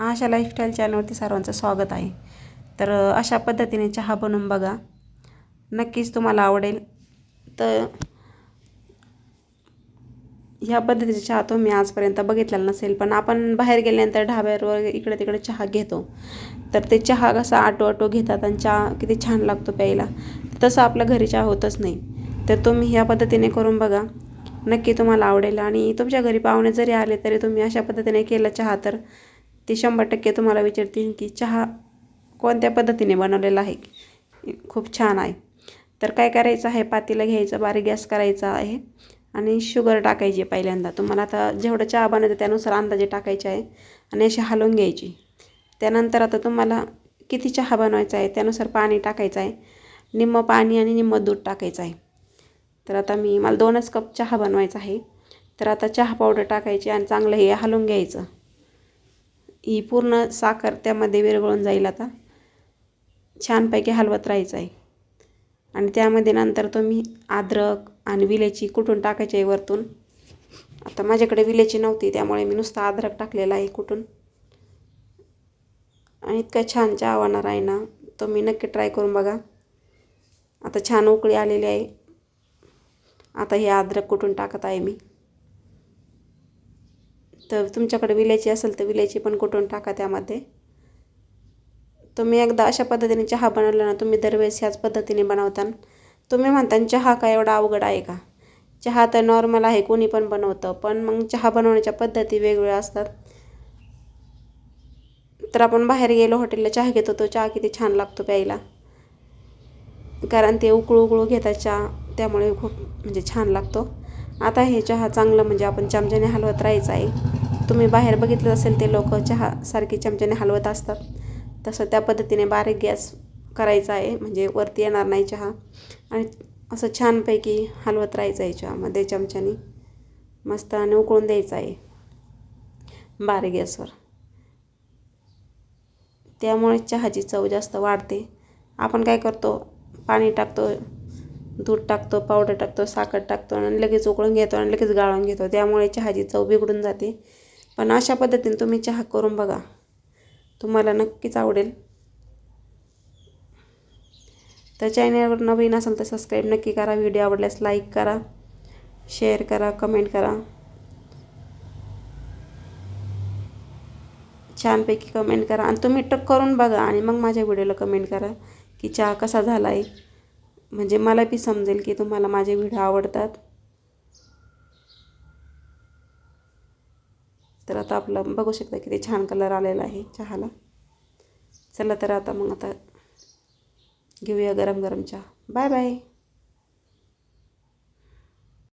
आशा lifestyle चॅनलवरती सर्वांचं स्वागत आहे. तर अशा पद्धतीने चहा बनवून बघा. नक्कीच तुम्हाला आवडेल. तर ह्या पद्धतीचा चहा तुम्ही आजपर्यंत बघितलेला नसेल पण आपण बाहेर गेल्यानंतर ढाब्यावर वगैरे इकडे तिकडे चहा घेतो. तर ते चहा कसा आटो आटो घेतात आणि चहा किती छान लागतो प्यायला. तसं आपल्या घरी चहा होतच नाही. तर तुम्ही ह्या पद्धतीने करून बघा. नक्की तुम्हाला आवडेल आणि तुमच्या घरी पाहुणे जरी आले तरी तुम्ही अशा पद्धतीने केलं चहा तर ते शंभर टक्के तुम्हाला विचारतील की चहा कोणत्या पद्धतीने बनवलेला आहे? खूप छान आहे. तर काय करायचं आहे? पातीला घ्यायचं बारीक गॅस करायचा आहे आणि शुगर टाकायची पहिल्यांदा. तुम्हाला आता जेवढं चहा बनवतं त्यानुसार अंदाजे टाकायचे आहे आणि अशी हलवून घ्यायची. त्यानंतर आता तुम्हाला किती चहा बनवायचा आहे त्यानुसार पाणी टाकायचं आहे. निम्मं पाणी आणि निम्मं दूध टाकायचं आहे. तर आता मी मला दोनच कप चहा बनवायचा आहे. तर आता चहा पावडर टाकायची आणि चांगलं हे हलवून घ्यायचं. ही पूर्ण साखर त्यामध्ये विरघळून जाईल आता. छानपैकी हलवत राहायचं आहे. आणि त्यामध्ये नंतर तुम्ही अद्रक आणि विलेची कुटून टाकायची आहे वरतून. आता माझ्याकडे विलेची नव्हती त्यामुळे मी नुसतं अद्रक टाकलेला आहे कुटून आणि इतका छान चहा होणार आहे ना तुम्ही नक्की ट्राय करून बघा. आता छान उकळी आलेली आहे. आता हे अद्रक कुटून टाकत आहे मी. तर तुमच्याकडे विलायची असेल तर विलायची पण कुटून टाका त्यामध्ये. तुम्ही एकदा अशा पद्धतीने चहा बनवला ना तुम्ही दरवेळेस ह्याच पद्धतीने बनवता. तुम्ही म्हणता चहा काय एवढा अवघड आहे का? चहा तर नॉर्मल आहे कोणी पण बनवतं पण मग चहा बनवण्याच्या पद्धती वेगवेगळ्या असतात. तर आपण बाहेर गेलो हॉटेलला चहा घेतो तो चहा किती छान लागतो प्यायला. कारण ते उकळू उकळू घेतात चहा त्यामुळे खूप म्हणजे छान लागतो. आता हे चहा चांगलं म्हणजे आपण चमच्याने हलवत राहायचं आहे. तुम्ही बाहेर बघितलं असेल ते लोक चहासारखी चमच्याने हलवत असतात. तसं त्या पद्धतीने बारीक गॅस करायचा आहे म्हणजे वरती येणार नाही चहा. आणि असं छानपैकी हलवत राहायचं आहे चहामध्ये चमच्याने. मस्त आणि उकळून द्यायचं आहे. बारीक गॅसवर. त्यामुळे चहाची चव जास्त वाढते. आपण काय करतो? पाणी टाकतो दूध टाकतो पावडर टाकतो साखर टाकतो आणि लगेच उकळून घेतो आणि लगेच गाळून घेतो. त्यामुळे चहाची चव बिघडून जाते. पण अशा पद्धतीने तुम्ही चहा करून बघा. तुम्हाला नक्कीच आवडेल. तर चॅनलवर नवीन असाल तर सबस्क्राईब नक्की करा. व्हिडिओ आवडल्यास लाईक करा. शेअर करा. कमेंट करा. छानपैकी कमेंट करा. आणि तुम्ही टक करून बघा आणि मग माझ्या व्हिडिओला कमेंट करा की चहा कसा झाला आहे म्हणजे मला बी समजेल की तुम्हाला माझे व्हिडिओ आवडतात. तर आता आपलं बघू शकता किती छान कलर आलेला आहे चहाला. चला तर आता मग आता घेऊया गरम गरम चहा बाय बाय